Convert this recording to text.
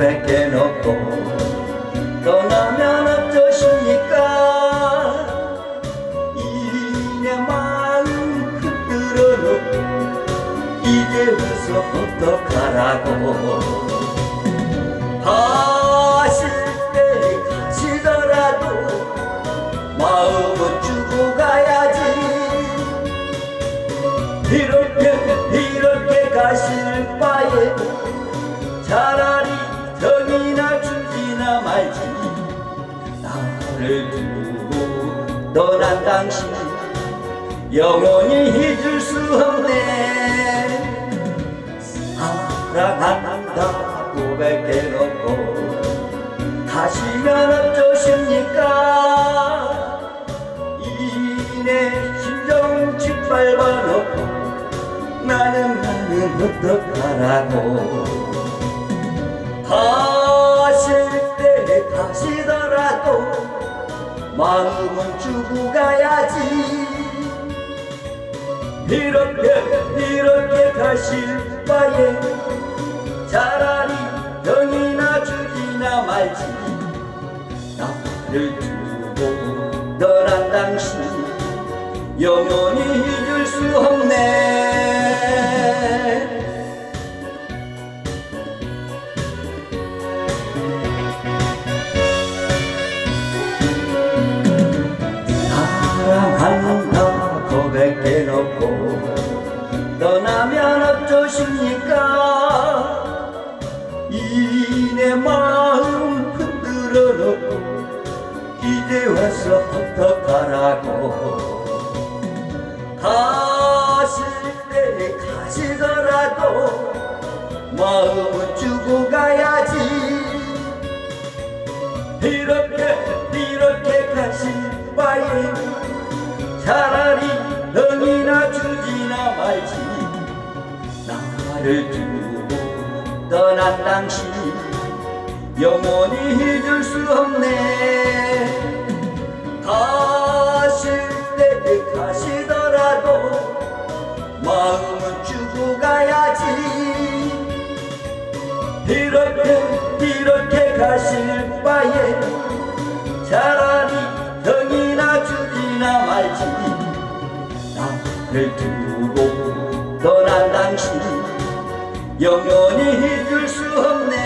백개 없고 떠나면 어쩌십니까? 이내 마음 흔들어 이제 와서 어떡하라고. 가실 때 가시더라도 마음은 주고 가야지. 이렇게 이렇게 가실 바에 잘하 나를 두고 떠난 당신 영원히 잊을 수 없네. 사랑한다 고백해놓고 가시면 어쩌십니까? 이내 심정 짓밟아놓고 나는 나는 어떡하라고. 가실 때 가시더라도 마음은 주고 가야지. 이렇게 이렇게 가실 바에 차라리 병이나 주기나 말지. 나를 두고 떠난 당신 영원히 어쩌십니까? 이내 마음 흔들어 놓고 이제 와서 어떡하라고. 가실 때 가시더라도 마음은 주고 가야지. 이렇게 이렇게 가실 바에 차라리 능이나 주 나를 두고 떠난 당신 영원히 잊을 수 없네. 가실 때 가시더라도 마음은 주고 가야지. 이렇게 이렇게 가실 바에 차라리 정이나 주지나 말지. 나를 두고 떠난 당신 영원히 잊을 수 없네